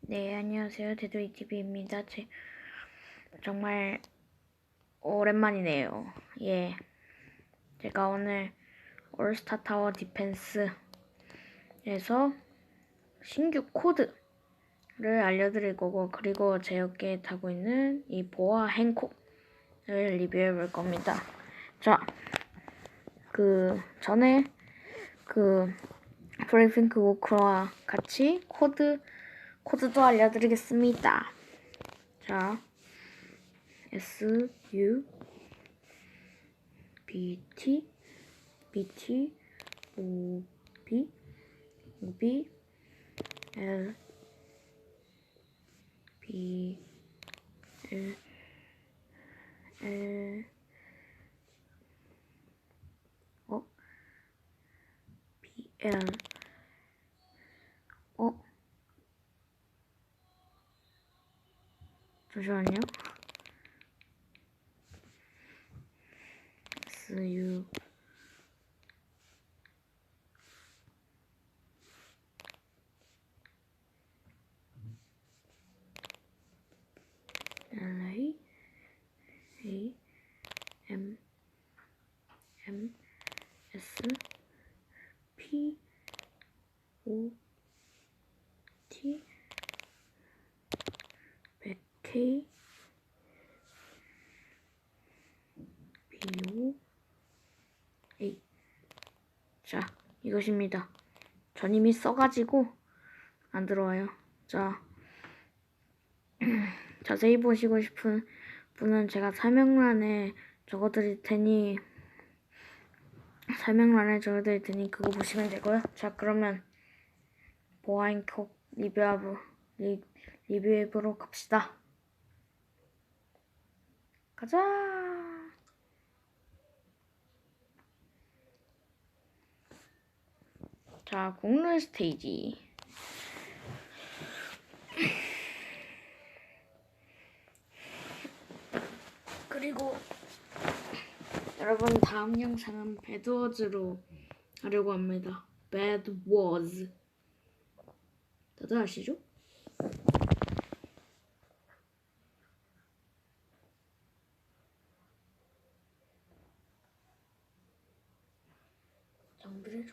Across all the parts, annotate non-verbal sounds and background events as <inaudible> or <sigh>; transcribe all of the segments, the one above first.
네, 안녕하세요. 대도이 TV입니다. 제, 정말 오랜만이네요. 예. 제가 오늘 올스타 타워 디펜스에서 신규 코드를 알려드릴 거고, 그리고 제 어깨에 타고 있는 이 보아 행콕을 리뷰해 볼 겁니다. 자, 그 전에 그 브레이핑크 워크와 같이 코드 코드도 알려드리겠습니다. 자, S U B T B T O B O B L B L L 어 잠시만요. S U L A A M M S P O T B O A 자 이것입니다. 전 이미 써가지고 안 들어와요. 자 <clears throat> 자세히 보시고 싶은 분은 제가 설명란에 적어드릴 테니 설명란에 적어드릴 테니 그거 보시면 되고요. 자 그러면 보아인콕 리뷰하고 리, 리뷰해보러 갑시다. 가자. 자, 공룰 스테이지. 그리고 여러분 다음 영상은 배드워즈로 하려고 합니다. 배드워즈. 다들 아시죠? 정비를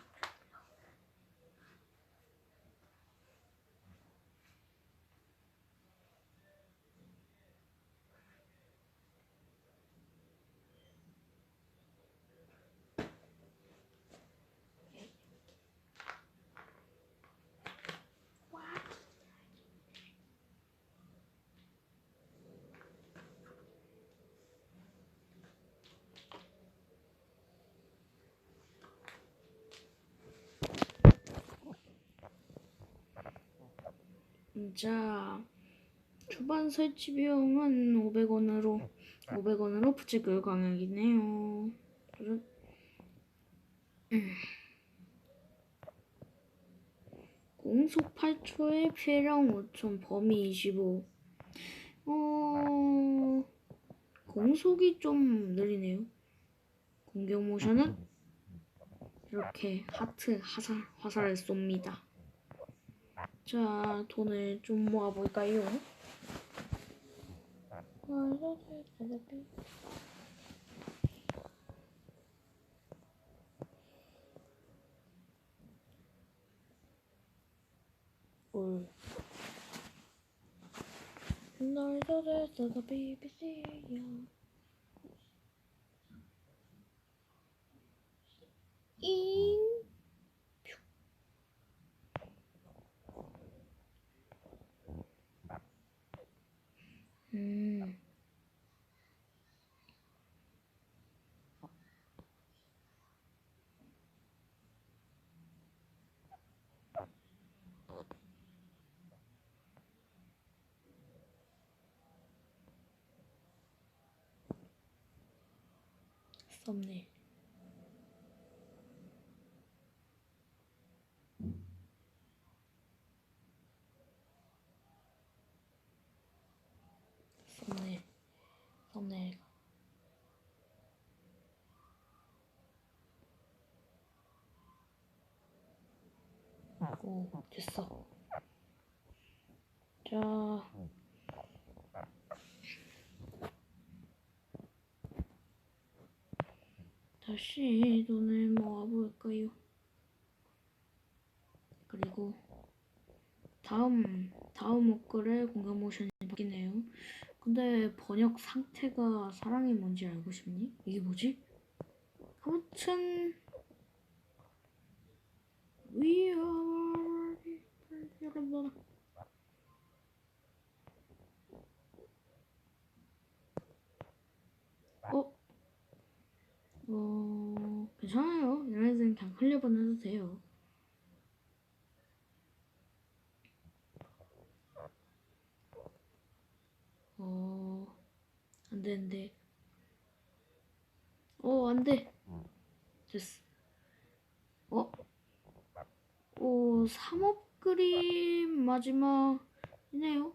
자, 초반 설치 비용은 500원으로 500원으로 부채글 광역이네요. 음. 공속 8초에 피해량 5천, 범위 25. 어, 공속이 좀 느리네요. 공격 모션은 이렇게 하트 화살, 화살을 쏩니다. 자, 돈을 좀 모아볼까요? 잉. 음. 썸네일. 썸네일. 썸네일. 오, 됐어. 자. 다시 돈을 모아볼까요? 그리고 다음 다음 옷글에 공간 모션이 바뀌네요. 근데 번역 상태가 사랑이 뭔지 알고 싶니? 이게 뭐지? 아무튼 We are 여러분 어? 어 괜찮아요. 얘네들은 그냥 흘려보내도 돼요. 어, 안 되는데. 어, 안 돼. 됐어. 어? 오, 3업 그림 마지막이네요.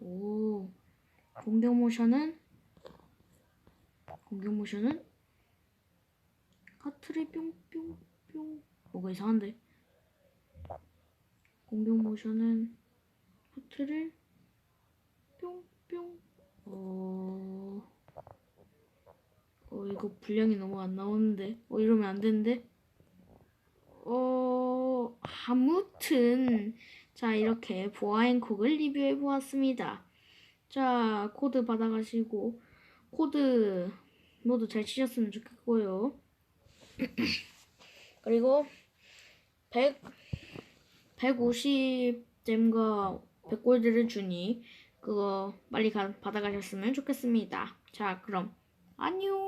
오, 공격 모션은? 공격 모션은? 카트리 뿅뿅뿅. 뭐가 이상한데? 공격 모션은 카트를 뿅뿅. 어, 어 이거 분량이 너무 안 나오는데. 어 이러면 안 되는데. 어 아무튼 자 이렇게 보아앤콕을 리뷰해 보았습니다. 자 코드 받아가시고 코드 모두 잘 치셨으면 좋겠고요. <laughs> 그리고 100 150잼과 100골드를 주니 그거 빨리 가, 받아가셨으면 좋겠습니다. 자, 그럼 안녕.